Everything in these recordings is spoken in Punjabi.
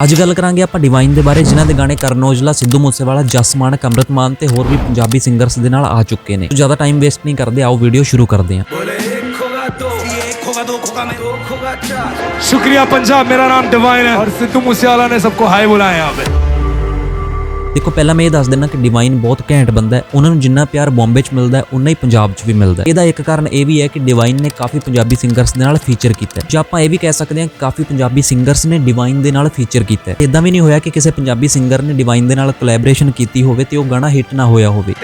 ਅੱਜ ਗੱਲ ਕਰਾਂਗੇ ਆਪਾਂ ਡਿਵਾਈਨ ਦੇ ਬਾਰੇ ਜਿਨ੍ਹਾਂ ਦੇ ਗਾਣੇ ਕਰਨ ਔਜਲਾ ਸਿੱਧੂ ਮੂਸੇਵਾਲਾ ਜਸ ਮਾਨਕ ਅੰਮ੍ਰਿਤ ਮਾਨ ਤੇ ਹੋਰ ਵੀ ਪੰਜਾਬੀ ਸਿੰਗਰਸ ਦੇ ਨਾਲ ਆ ਚੁੱਕੇ ਨੇ ਜ਼ਿਆਦਾ ਟਾਈਮ ਵੇਸਟ ਨਹੀਂ ਕਰਦੇ ਆਓ ਵੀਡੀਓ ਸ਼ੁਰੂ ਕਰਦੇ ਹਾਂ बोले एक होगा दो ये एक होगा दो होगा मैं दो होगा चार शुक्रिया पंजाब मेरा नाम डिवाइन है और सिद्धू मूसेवाला ने सबको हाय बुलाया यहाँ पे ਦੇਖੋ, ਪਹਿਲਾਂ ਮੈਂ ਇਹ ਦੱਸ ਦਿੰਨਾ ਕਿ ਡਿਵਾਈਨ ਬਹੁਤ ਘੈਂਟ ਬੰਦਾ ਹੈ। ਉਹਨਾਂ ਨੂੰ ਜਿੰਨਾ ਪਿਆਰ ਬੰਬੇ 'ਚ ਮਿਲਦਾ ਹੈ ਉਨਾ ਹੀ ਪੰਜਾਬ 'ਚ ਵੀ ਮਿਲਦਾ ਹੈ। ਇਹਦਾ ਇੱਕ ਕਾਰਨ ਇਹ ਵੀ ਹੈ ਕਿ ਡਿਵਾਈਨ ਨੇ ਕਾਫੀ ਪੰਜਾਬੀ ਸਿੰਗਰਸ ਦੇ ਨਾਲ ਫੀਚਰ ਕੀਤਾ ਜਾਂ ਆਪਾਂ ਇਹ ਵੀ ਕਹਿ ਸਕਦੇ ਹਾਂ ਕਿ ਕਾਫੀ ਪੰਜਾਬੀ ਸਿੰਗਰਸ ਨੇ ਡਿਵਾਈਨ ਦੇ ਨਾਲ ਫੀਚਰ ਕੀਤਾ ਹੈ। ਇਦਾਂ ਵੀ ਨਹੀਂ ਹੋਇਆ ਕਿ ਕਿਸੇ ਪੰਜਾਬੀ ਸਿੰਗਰ ਨੇ ਡਿਵਾਈਨ ਦੇ ਨਾਲ ਕੋਲੈਬੋਰੇਸ਼ਨ ਕੀਤੀ ਹੋਵੇ ਤੇ ਉਹ ਗਾਣਾ ਹਿੱਟ ਨਾ ਹੋਇਆ ਹੋਵੇ।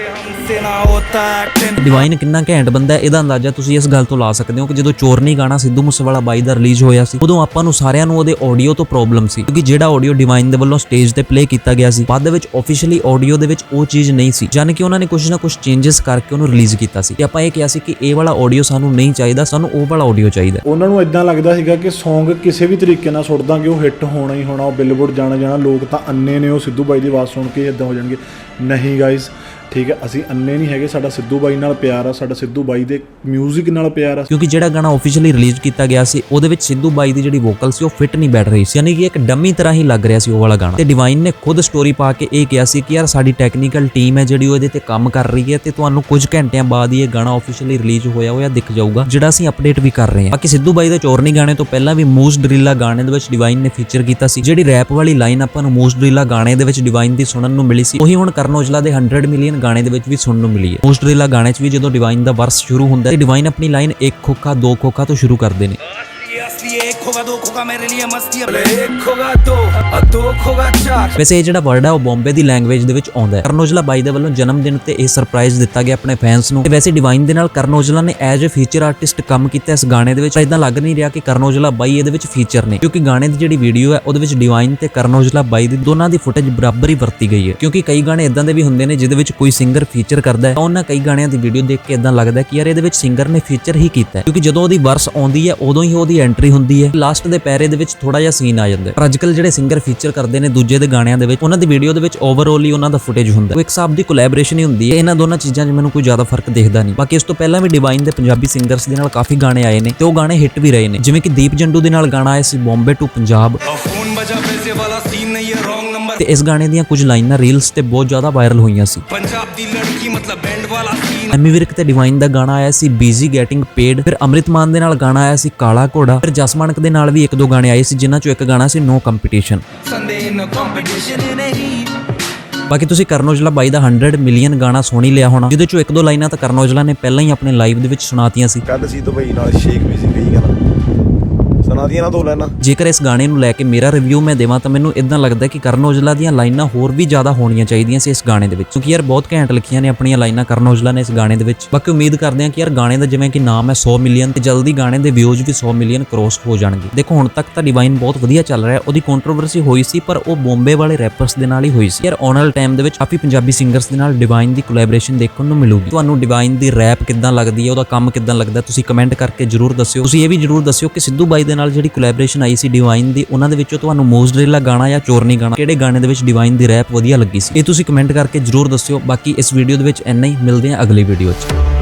ਡਿਵਾਈਨ ਕਿੰਨਾ ਘੈਂਟ ਬੰਦਾ ਇਹਦਾ ਅੰਦਾਜ਼ਾ ਤੁਸੀਂ ਇਸ ਗੱਲ ਤੋਂ ਲਾ ਸਕਦੇ ਹੋ ਕਿ ਜਦੋਂ ਚੋਰਨੀ ਗਾਣਾ ਸਿੱਧੂ ਮੂਸੇਵਾਲਾ ਬਾਈ ਦਾ ਰਿਲੀਜ਼ ਹੋਇਆ ਸੀ ਉਦੋਂ ਆਪਾਂ ਨੂੰ ਸਾਰਿਆਂ ਨੂੰ ਉਹਦੇ ਆਡੀਓ ਤੋਂ ਪ੍ਰੋਬਲਮ ਸੀ ਕਿਉਂਕਿ ਜਿਹੜਾ ਆਡੀਓ ਡਿਵਾਈਨ ਦੇ ਵੱਲੋਂ ਸਟੇਜ ਤੇ ਪਲੇ ਕੀਤਾ ਗਿਆ ਸੀ ਬਾਅਦ ਵਿੱਚ ਆਫੀਸ਼ੀਅਲੀ ਆਡੀਓ ਦੇ ਵਿੱਚ ਉਹ ਚੀਜ਼ ਨਹੀਂ ਸੀ ਜਾਨ ਕਿ ਉਹਨਾਂ ਨੇ ਕੁਝ ਨਾ ਕੁਝ ਚੇਂजेस ਕਰਕੇ ਉਹਨੂੰ ਰਿਲੀਜ਼ ਕੀਤਾ ਸੀ ਤੇ ਆਪਾਂ ਇਹ ਕਿਹਾ ਸੀ ਕਿ ਇਹ ਵਾਲਾ ਆਡੀਓ ਸਾਨੂੰ ਨਹੀਂ ਚਾਹੀਦਾ ਸਾਨੂੰ ਉਹ ਵਾਲਾ ਆਡੀਓ ਚਾਹੀਦਾ ਉਹਨਾਂ ਨੂੰ ਇਦਾਂ ਲੱਗਦਾ ਸੀਗਾ ਕਿ ਸੌਂਗ ਕਿਸੇ ਵੀ ਤਰੀਕੇ ਨਾਲ ਸੁੱਟਦਾ ਕਿ ਉਹ ਹਿੱਟ ਹੋਣਾ ਹੀ ਹੋਣਾ ਉਹ ਬਿਲਬੋਰਡ ਜਾਣਾ ਜਾਣਾ ਲੋਕ ਤਾਂ ਅੰਨੇ ਨੇ ਉਹ ਸਿੱਧੂ ਬਾਈ ਦੀ ਆਵਾਜ਼ ਸੁਣ ਕੇ ਇਦਾਂ ਹੋ ਜਾਣਗੇ। ਨਹੀਂ ਗਾਇਸ ਠੀਕ ਹੈ, ਅਸੀਂ ਅੰਨੇ ਨਹੀਂ ਹੈਗੇ, ਸਾਡਾ ਸਿੱਧੂ ਬਾਈ ਨਾਲ ਪਿਆਰ ਆ, ਸਾਡਾ ਸਿੱਧੂ ਬਾਈ ਦੇ 뮤직 ਨਾਲ ਪਿਆਰ ਆ। ਕਿਉਂਕਿ ਜਿਹੜਾ ਗਾਣਾ ਆਫੀਸ਼ੀਅਲੀ ਰਿਲੀਜ਼ ਕੀਤਾ ਗਿਆ ਸੀ, ਉਹਦੇ ਵਿੱਚ ਸਿੱਧੂ ਬਾਈ ਦੀ ਜਿਹੜੀ ਵੋਕਲ ਸੀ, ਉਹ ਫਿੱਟ ਨਹੀਂ ਬੈਠ ਰਹੀ ਸੀ, ਯਾਨੀ ਕਿ ਇੱਕ ਡੰਮੀ ਤਰ੍ਹਾਂ ਹੀ ਲੱਗ ਰਿਹਾ ਸੀ ਉਹ ਵਾਲਾ ਗਾਣਾ। ਤੇ ਡਿਵਾਈਨ ਨੇ ਖੁਦ ਸਟੋਰੀ ਪਾ ਕੇ ਇਹ ਕਿਹਾ ਸੀ ਕਿ ਯਾਰ ਸਾਡੀ ਟੈਕਨੀਕਲ ਟੀਮ ਹੈ ਜਿਹੜੀ ਉਹ ਤੇ ਕੰਮ ਕਰ ਰਹੀ ਹੈ ਤੇ ਤੁਹਾਨੂੰ ਕੁਝ ਘੰਟਿਆਂ ਬਾਅਦ ਹੀ ਇਹ ਗਾਣਾ ਆਫੀਸ਼ੀਅਲੀ ਰਿਲੀਜ਼ ਹੋਇਆ ਹੋਇਆ ਦਿਖ ਜਾਊਗਾ, ਜਿਹੜਾ ਅਸੀਂ ਅਪਡੇਟ ਵੀ ਕਰ ਰਹੇ ਹਾਂ। ਬਾਕੀ ਸਿੱਧੂ ਬਾਈ ਦੇ ਚੋਰਨੀ ਗਾਣੇ ਤੋਂ ਪਹਿਲਾਂ ਵੀ ਮੂਸ ਡਰਿੱਲਾ ਗਾਣੇ ਦੇ ਵਿੱਚ ਡਿਵਾਈਨ ਨੇ ਫੀਚਰ ਕੀਤਾ ਸੀ, ਜਿਹੜੀ ਰੈਪ ਵਾਲੀ ਲਾਈਨ ਆਪਾਂ ਨੂੰ ਮੂਸ ਡਰਿੱਲਾ ਗਾਣੇ ਦੇ ਵਿੱਚ ਡਿਵਾਈਨ ਦੀ ਸੁਣਨ ਨੂੰ ਮਿਲੀ ਸੀ, ਉਹੀ ਹੁਣ ਕਰਨ ਔਜਲਾ ਦੇ 100 ਮਿਲੀਅਨ ਗਾਣੇ ਦੇ ਵਿੱਚ ਵੀ ਸੁਣਨ ਨੂੰ ਮਿਲੀ ਹੈ। ਮੂਸ ਡਰਿੱਲਾ ਗਾਣੇ 'ਚ ਵੀ ਜਦੋਂ ਡਿਵਾਈਨ ਦਾ ਵਰਸ ਸ਼ੁਰੂ ਹੁੰਦਾ ਹੈ ਡਿਵਾਈਨ ਆਪਣੀ ਲਾਈਨ ਇੱਕ ਖੋਖਾ, ਦੋ ਖੋਖਾ ਤੋਂ ਸ਼ੁਰੂ ਕਰਦੇ ਨੇ। असली असली एक होगा दो होगा मेरे लिए मस्ती है बोले एक होगा दो और दो होगा चार ਵੈਸੇ ਇਹ ਜਿਹੜਾ ਵਰਡ ਹੈ ਉਹ ਬੰਬੇ ਦੀ ਲੈਂਗੁਏਜ ਦੇ ਵਿੱਚ ਆਉਂਦਾ ਹੈ ਕਰਨ ਔਜਲਾ ਬਾਈ ਦੇ ਵੱਲੋਂ ਜਨਮ ਦਿਨ ਤੇ ਇਹ ਸਰਪ੍ਰਾਈਜ਼ ਦਿੱਤਾ ਗਿਆ ਆਪਣੇ ਫੈਨਸ ਨੂੰ ਤੇ ਵੈਸੇ ਡਿਵਾਈਨ ਦੇ ਨਾਲ ਕਰਨ ਔਜਲਾ ਨੇ ਐਜ਼ ਅ ਫੀਚਰ ਆਰਟਿਸਟ ਕੰਮ ਕੀਤਾ ਇਸ ਗਾਣੇ ਦੇ ਵਿੱਚ ਇਦਾਂ ਲੱਗ ਨਹੀਂ ਰਿਹਾ ਕਿ ਕਰਨ ਔਜਲਾ ਬਾਈ ਇਹਦੇ ਵਿੱਚ ਫੀਚਰ ਨੇ ਕਿਉਂਕਿ ਗਾਣੇ ਦੀ ਜਿਹੜੀ ਵੀਡੀਓ ਹੈ ਉਹਦੇ ਵਿੱਚ ਡਿਵਾਈਨ ਤੇ ਕਰਨ ਔਜਲਾ ਬਾਈ ਦੀ ਦੋਨਾਂ ਦੀ ਫੁਟੇਜ ਬਰਾਬਰ ਹੀ ਵਰਤੀ ਗਈ ਹੈ ਕਿਉਂਕਿ ਕਈ ਗਾਣੇ ਇਦਾਂ ਦੇ ਵੀ ਹੁੰਦੇ ਨੇ ਜਿਹਦੇ ਵਿੱਚ ਕੋਈ ਸਿੰਗਰ ਫੀਚਰ ਕਰਦਾ ਹੈ ਤਾਂ ਉਹਨਾਂ ਕਈ ਗਾਣਿਆਂ ਦੀ ਵੀਡੀਓ ਦੇਖ ਕੇ ਇਦਾਂ ਲੱਗਦਾ ਹੈ ਕਿ ਯਾਰ ਇਹਦੇ ਵਿੱਚ ਸਿੰਗਰ ਨੇ ਫੀਚਰ ਹੀ ਕੀਤਾ ਹੈ ਕਿਉਂਕਿ ਜਦੋਂ ਉਹਦੀ ਵਰਸ ਆਉਂਦੀ ਹੈ ਉਦੋਂ ਹੀ ਉਹਦੀ ਐਂਟਰੀ ਐਂਟਰੀ ਹੁੰਦੀ ਹੈ। ਲਾਸਟ ਦੇ ਪੈਰੇ ਦੇ ਵਿੱਚ ਥੋੜਾ ਜਿਹਾ ਸੀਨ ਆ ਜਾਂਦਾ ਪਰ ਅੱਜਕੱਲ ਜਿਹੜੇ ਸਿੰਗਰ ਫੀਚਰ ਕਰਦੇ ਨੇ ਦੂਜੇ ਦੇ ਗਾਣਿਆਂ ਦੇ ਵਿੱਚ ਉਹਨਾਂ ਦੀ ਵੀਡੀਓ ਦੇ ਵਿੱਚ ਓਵਰਆਲ ਹੀ ਉਹਨਾਂ ਦਾ ਫੁਟੇਜ ਹੁੰਦਾ ਉਹ ਇੱਕ ਹਿਸਾਬ ਦੀ ਕੋਲੈਬੋਰੇਸ਼ਨ ਹੀ ਹੁੰਦੀ ਹੈ। ਇਹਨਾਂ ਦੋਨਾਂ ਚੀਜ਼ਾਂ 'ਚ ਮੈਨੂੰ ਕੋਈ ਜ਼ਿਆਦਾ ਫ਼ਰਕ ਦਿਖਦਾ ਨਹੀਂ। ਬਾਕੀ ਇਸ ਤੋਂ ਪਹਿਲਾਂ ਵੀ ਡਿਵਾਈਨ ਦੇ ਪੰਜਾਬੀ ਸਿੰਗਰਸ ਦੇ ਨਾਲ ਕਾਫੀ ਗਾਣੇ ਆਏ ਨੇ ਤੇ ਉਹ ਗਾਣੇ ਹਿੱਟ ਵੀ ਰਹੇ ਨੇ। ਜਿਵੇਂ ਕਿ ਦੀਪ ਜੰਡੂ ਦੇ ਨਾਲ ਗਾਣਾ ਆਇਆ ਸੀ ਬੰਬੇ ਟੂ ਪੰਜਾਬ ਤੇ ਇਸ ਗਾਣੇ ਦੀਆਂ ਕੁਝ ਲਾਈਨਾਂ ਰੀਲਸ ਤੇ ਬਹੁਤ ਜ਼ਿਆਦਾ ਵਾਇਰਲ ਹੋਈਆਂ ਸੀ। ਪੰਜਾਬ ਦੀ ਲੜਕੀ ਮਤਲਬ ਬੈਂਡ ਵਾਲਾ ਸੀਨ ਐਮੀ ਵਿਰਕ ਤੇ ਡਿਵਾਈਨ ਦਾ ਗਾਣਾ ਆਇਆ ਸੀ ਬੀਜ਼ੀ ਗੈਟਿੰਗ ਪੇਡ ਫਿਰ ਅਮ੍ਰਿਤਮਾਨ ਦੇ ਨਾਲ ਗਾਣਾ ਆਇਆ ਸੀ ਕਾਲਾ ਘੋੜਾ ਫਿਰ ਜਸਮਾਨਕ ਦੇ ਨਾਲ ਵੀ ਇੱਕ ਦੋ ਗਾਣੇ ਆਏ ਸੀ ਜਿਨ੍ਹਾਂ ਚੋਂ ਇੱਕ ਗਾਣਾ ਸੀ ਨੋ ਕੰਪੀਟੀਸ਼ਨ ਬਾਕੀ ਤੁਸੀਂ ਕਰਨ ਔਜਲਾ ਬਾਈ ਦਾ 100 ਮਿਲੀਅਨ ਗਾਣਾ ਸੁਣ ਹੀ ਲਿਆ ਹੋਣਾ ਜਿਹਦੇ ਚੋਂ ਇੱਕ ਦੋ ਲਾਈਨਾਂ ਤਾਂ ਕਰਨ ਔਜਲਾ ਨੇ ਪਹਿਲਾਂ ਹੀ ਆਪਣੇ ਲਾਈਵ ਦੇ ਵਿੱਚ ਸੁਣਾਤੀਆਂ ਸੀ। ਕੱਲ ਸੀ ਦੁਬਈ ਨਾਲ ਸ਼ੇਖ ਵੀ ਸੀ ਕਹੀ ਗਾਣਾ ਸੁਣਾ ਦੀਆਂ ਨਾ ਦੋ ਲੈਣਾ ਜੇਕਰ ਇਸ ਗਾਣੇ ਨੂੰ ਲੈ ਕੇ ਮੇਰਾ ਰਿਵਿਊ ਮੈਂ ਦੇਵਾਂ, ਤਾਂ ਮੈਨੂੰ ਇਦਾਂ ਲੱਗਦਾ ਕਿ ਕਰਨ ਔਜਲਾ ਦੀਆਂ ਲਾਈਨਾਂ ਹੋਰ ਵੀ ਜ਼ਿਆਦਾ ਹੋਣੀਆਂ ਚਾਹੀਦੀਆਂ ਸੀ ਇਸ ਗਾਣੇ ਦੇ ਵਿੱਚ। ਕਿਉਂਕਿ ਯਾਰ ਬਹੁਤ ਘੈਂਟ ਲਿਖੀਆਂ ਨੇ ਆਪਣੀਆਂ ਲਾਈਨਾਂ ਕਰਨ ਔਜਲਾ ਨੇ ਇਸ ਗਾਣੇ ਦੇ ਵਿੱਚ। ਬਾਕੀ ਉਮੀਦ ਕਰਦੇ ਹਾਂ ਕਿ ਯਾਰ ਗਾਣੇ ਦਾ ਜਿਵੇਂ ਕਿ ਨਾਮ ਹੈ 100 ਮਿਲੀਅਨ, ਤੇ ਜਲਦੀ ਗਾਣੇ ਦੇ ਵਿਊਜ਼ ਵੀ 100 ਮਿਲੀਅਨ ਕ੍ਰੋਸ ਹੋ ਜਾਣਗੇ। ਦੇਖੋ, ਹੁਣ ਤੱਕ ਤਾਂ ਡਿਵਾਈਨ ਬਹੁਤ ਵਧੀਆ ਚੱਲ ਰਿਹਾ ਉਹਦੀ ਕੰਟਰੋਵਰਸੀ ਹੋਈ ਸੀ, ਪਰ ਉਹ ਬੰਬੇ ਵਾਲੇ ਰੈਪਰਸ ਦੇ ਨਾਲ ਹੀ ਹੋਈ ਸੀ। ਯਾਰ ਆਉਣ ਵਾਲੇ ਟਾਈਮ ਦੇ ਵਿੱਚ ਕਾਫੀ ਪੰਜਾਬੀ ਸਿੰਗਰਸ ਦੇ ਨਾਲ ਡਿਵਾਈਨ ਦੀ ਕੋਲੈਬੋਰੇਸ਼ਨ ਦੇਖਣ ਨੂੰ ਮਿਲੂਗੀ। ਤੁਹਾਨੂੰ ਡਿਵਾਈਨ ਦੀ ਰੈਪ ਕਿੱਦਾਂ ਲੱਗਦੀ ਹੈ, ਉਹਦਾ ਕੰਮ ਕਿੱਦਾਂ ਲੱਗਦਾ ਤੁਸੀਂ ਕਮੈਂਟ ਕਰਕੇ ਜਰੂਰ ਦੱਸਿਓ। ਤੁਸੀਂ ਇਹ ਵੀ ਜਰੂਰ ਦੱਸਿਓ ਕਿ ਸਿੱਧੂ ਬਾਈ ਦੇ ਨਾਲ ਜਿਹੜੀ ਕੋਲੈਬੋਰੇਸ਼ਨ ਆਈ ਸੀ ਡਿਵਾਈਨ ਦੀ, ਉਹਨਾਂ ਦੇ ਵਿੱਚੋਂ ਤੁਹਾਨੂੰ ਮੋਸਟ ਗਾਣਾ ਜਾਂ ਚੋਰਨੀ ਗਾਣਾ, ਕਿਹੜੇ ਗਾਣੇ ਦੇ ਵਿੱਚ ਡਿਵਾਈਨ ਦੀ ਰੈਪ ਵਧੀਆ ਲੱਗੀ ਸੀ? ਇਹ ਤੁਸੀਂ ਕਮੈਂਟ ਕਰਕੇ ਜਰੂਰ ਦੱਸਿਓ, ਬਾਕੀ ਇਸ ਵੀਡੀਓ ਦੇ ਵਿੱਚ ਇੰਨਾ ਹੀ, ਮਿਲਦੇ ਹਾਂ ਅਗਲੀ ਵੀਡੀਓ 'ਚ।